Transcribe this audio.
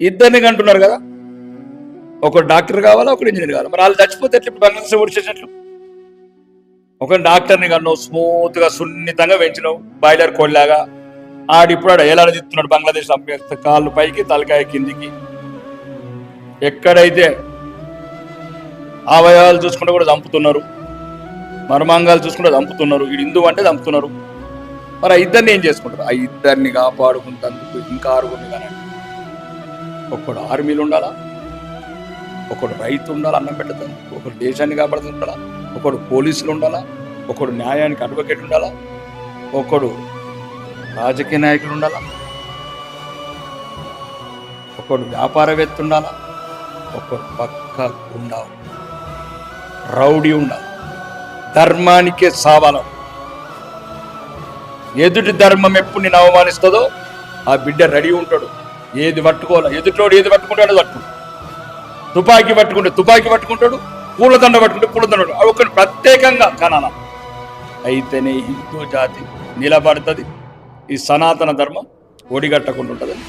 ఇద్దరిని అంటున్నారు కదా? ఒక డాక్టర్ కావాలా ఒక ఇంజనీర్ కావాలా? మరి వాళ్ళు చచ్చిపోతే ఎట్లా ఇప్పుడు బంగ్లాదేశ్ ఒక డాక్టర్ని కన్నావు స్మూత్గా సున్నితంగా పెంచినావు బాయిలర్ కోళ్ళలాగా ఆడిప్పుడు ఆడ ఎలా తిప్పుతున్నాడు బంగ్లాదేశ్ అభ్యర్థి కాళ్ళు పైకి తలకాయ కిందికి. ఎక్కడైతే అవయవాలు చూసుకుంటే కూడా చంపుతున్నారు మర్మాంగాలు చూసుకుంటే చంపుతున్నారు ఇది హిందువు అంటే చంపుతున్నారు. మరి ఆ ఇద్దరిని ఏం చేసుకుంటారు? ఆ ఇద్దరిని కాపాడుకుంటందుకు ఇంకా ఆరుగురిని కానీ ఒకడు ఆర్మీలు ఉండాలా? ఒకడు రైతు ఉండాలి అన్నం పెట్టదు ఒకడు దేశాన్ని కాపాడుతుండాలా? ఒకడు పోలీసులు ఉండాలా? ఒకడు న్యాయానికి అడ్వకేట్ ఉండాలా? ఒకడు రాజకీయ నాయకుడు ఉండాలా? ఒకడు వ్యాపారవేత్త ఉండాలా? ఒకడు పక్క ఉండాలి? రౌడీ ఉండాలి? ధర్మానికే సావాలం? ఎదుటి ధర్మం ఎప్పుడు నేను అవమానిస్తుందో ఆ బిడ్డ రెడీ ఉంటాడు. ఏది పట్టుకోవాలి? ఎదుటోడు ఏది పట్టుకుంటాడో పట్టుకుంటాడు. తుపాకీ పట్టుకుంటే తుపాకీ పట్టుకుంటాడు పూలదండ పట్టుకుంటే పూలదండ ఒకటి ప్రత్యేకంగా కనాల అయితేనే హిందూ జాతి నిలబడుతుంది. ఈ సనాతన ధర్మం ఒడిగట్టకుండా ఉంటుందని